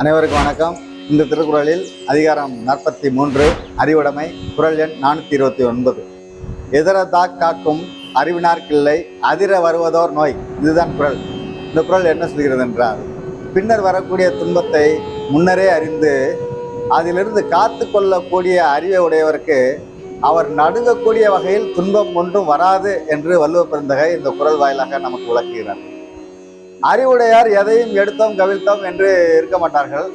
அனைவருக்கும் வணக்கம். இந்த திருக்குறளில் அதிகாரம் நாற்பத்தி மூன்று அறிவுடைமை குரல் எண் நானூற்றி இருபத்தி ஒன்பது. எதிரதா காக்கும் அறிவினார் அதிர வருவதோர் நோய் இதுதான் குரல். இந்த குரல் என்ன சொல்கிறது என்றால் பின்னர் வரக்கூடிய துன்பத்தை முன்னரே அறிந்து அதிலிருந்து காத்து கொள்ளக்கூடிய அறிவை உடையவருக்கு அவர் நடுங்கக்கூடிய வகையில் துன்பம் ஒன்றும் வராது என்று வள்ளுவ பெருந்தகை இந்த குரல் வாயிலாக நமக்கு விளக்குகிறார். அறிவுடையார் எதையும் எடுத்தோம் கவிழ்த்தோம் என்று இருக்க மாட்டார்கள்.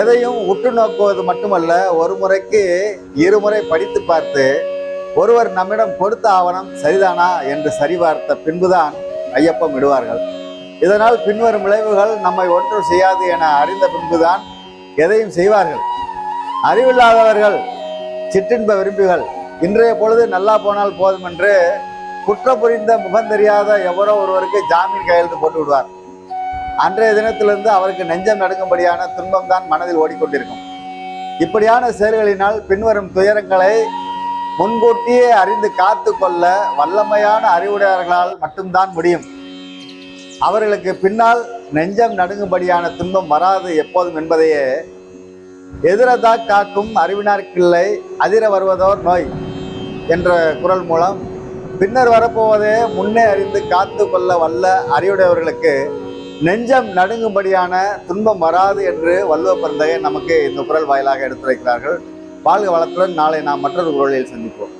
எதையும் உற்று நோக்குவது மட்டுமல்ல ஒரு முறைக்கு இருமுறை படித்து பார்த்து ஒருவர் நம்மிடம் கொடுத்த ஆவணம் சரிதானா என்று சரிபார்த்த பின்புதான் ஐயப்பம் விடுவார்கள். இதனால் பின்வரும் விளைவுகள் நம்மை ஒன்றும் செய்யாது என அறிந்த பின்புதான் எதையும் செய்வார்கள். அறிவில்லாதவர்கள் சிற்றின்ப விரும்பிகள் இன்றைய பொழுது நல்லா போனால் போதும் என்று குற்றம் புரிந்த முகம் தெரியாத எவரோ ஒருவருக்கு ஜாமீன் கையெழுத்து போட்டு விடுவார். அன்றைய தினத்திலிருந்து அவருக்கு நெஞ்சம் நடுங்கும்படியான துன்பம் தான் மனதில் ஓடிக்கொண்டிருக்கும். இப்படியான செயல்களினால் பின்வரும் துயரங்களை முன்கூட்டியே அறிந்து காத்து கொள்ள வல்லமையான அறிவுடையவர்களால் மட்டும்தான் முடியும். அவர்களுக்கு பின்னால் நெஞ்சம் நடுங்கும்படியான துன்பம் வராது எப்போதும் என்பதையே எதிரதா காக்கும் அறிவினார்க்கில்லை அதிர வருவதோர் நோய் என்ற குரல் மூலம் பின்னர் வரப்போவதே முன்னே அறிந்து காத்து கொள்ள வல்ல அறிவுடையவர்களுக்கு நெஞ்சம் நடுங்கும்படியான துன்பம் வராது என்று வள்ளுவ பிறந்தகை நமக்கு இந்த குரல் வாயிலாக எடுத்துரைக்கிறார்கள். வாழ்க வளத்துடன் நாளை நாம் மற்றொரு குரலில் சந்திப்போம்.